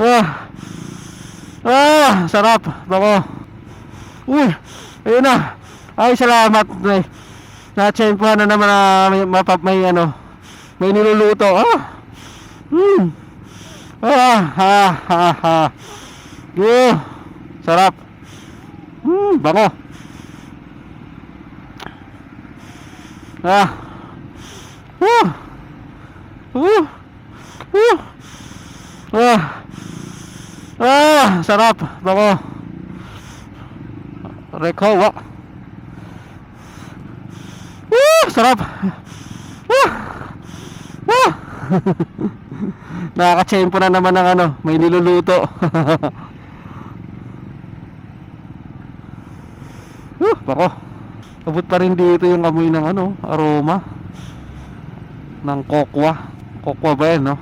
Ah. Ah, sarap. Bako. Uy, ayun na. Ay, salamat. Ay, na-tsempuhan na naman na may, mapap, may ano, may niluluto. Ah. Hmm. Ah, ha, ha, ha. Yo, sarap. Hmm, bango. Ah. Uh. Uh. Uh. Ah. Ah, sarap. Bango. Rekowa. Uh, sarap. Uh. Uh. Nakakatsempo na naman ng ano, may niluluto. uh, bako. Abot pa rin dito yung amoy ng ano, aroma ng kokwa. Kokwa ba yan, no?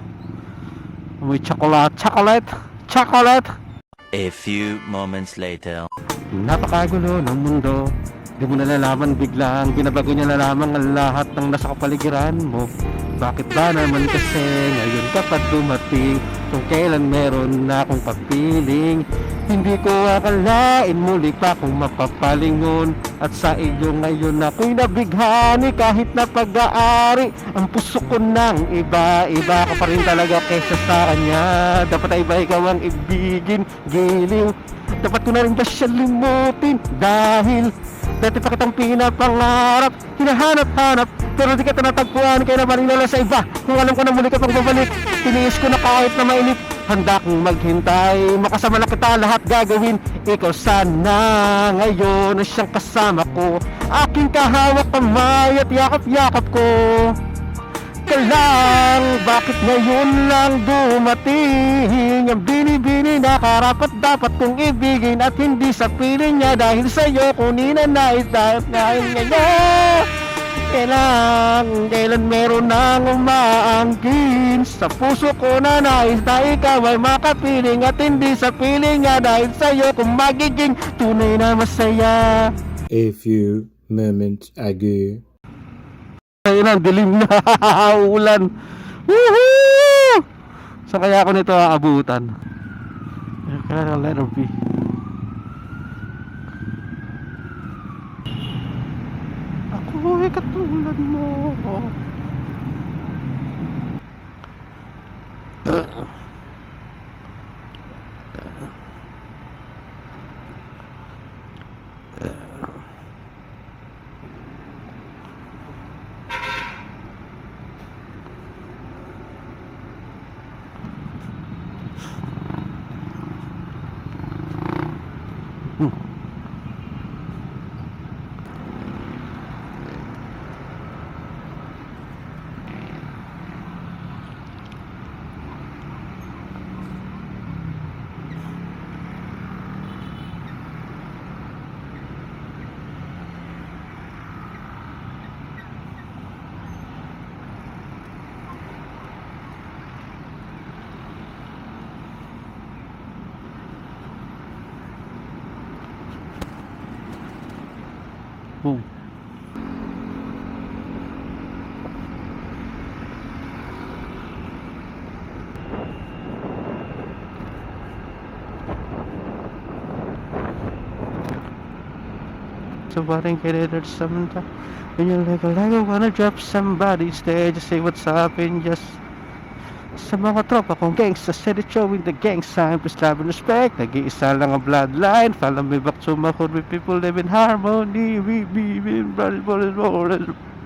Amoy chocolate, chocolate, chocolate. A few moments later. Napakagulo ng mundo Di mo nalalaman biglang Binabago niya na lamang ang lahat ng nasa kapaligiran mo. Bakit ba naman kasi ngayon kapag dumating Kung kailan meron na akong pagpiling? Hindi ko akalain muli pa kung mapapalingon At sa iyo ngayon ako'y nabighani Kahit na pag-aari. Ang puso ko ng iba Iba ka pa rin talaga kesa sa kanya. Dapat ay ba ikaw ang ibigin Giliw dapat ko na rin ba siya limutin Dahil dati pa kitang pinapangarap Hinahanap-hanap Pero di kita natagpuan Kaya naman nila sa iba. Kung alam ko na muli ka pang babalik Tiniis ko na kahit na mainit. Handa kong maghintay Makasama na kita lahat gagawin. Ikaw sana ngayon ang siyang kasama ko. Aking kahawak kamay at yakap-yakap ko ka lang Bakit ngayon lang dumating Ang bini-bini na karapat dapat kong ibigin At hindi sa piling niya dahil sa'yo kunin na nais Dahil ngayon Kailan, kailan meron nang umaangkin Sa puso ko na nais na ikaw ay makapiling At hindi sa piling niya dahil sa'yo kung magiging tunay na masaya A few moments ago. Ayun na, dilim na, ulan. Woohoo! Saan kaya ako nito aabutan? Kaya letter B. Ako ay katulad mo. Hmm. Boom. Somebody get it or something. When you're like, like I wanna drop somebody's there, just say what's up and just sa mga tropa kong gangsta. Steady showing the gang sign Please love and respect. Nag-iisa lang ang bloodline. Follow me back to my hood With people live in harmony. We be in blood, blood, blood, blood.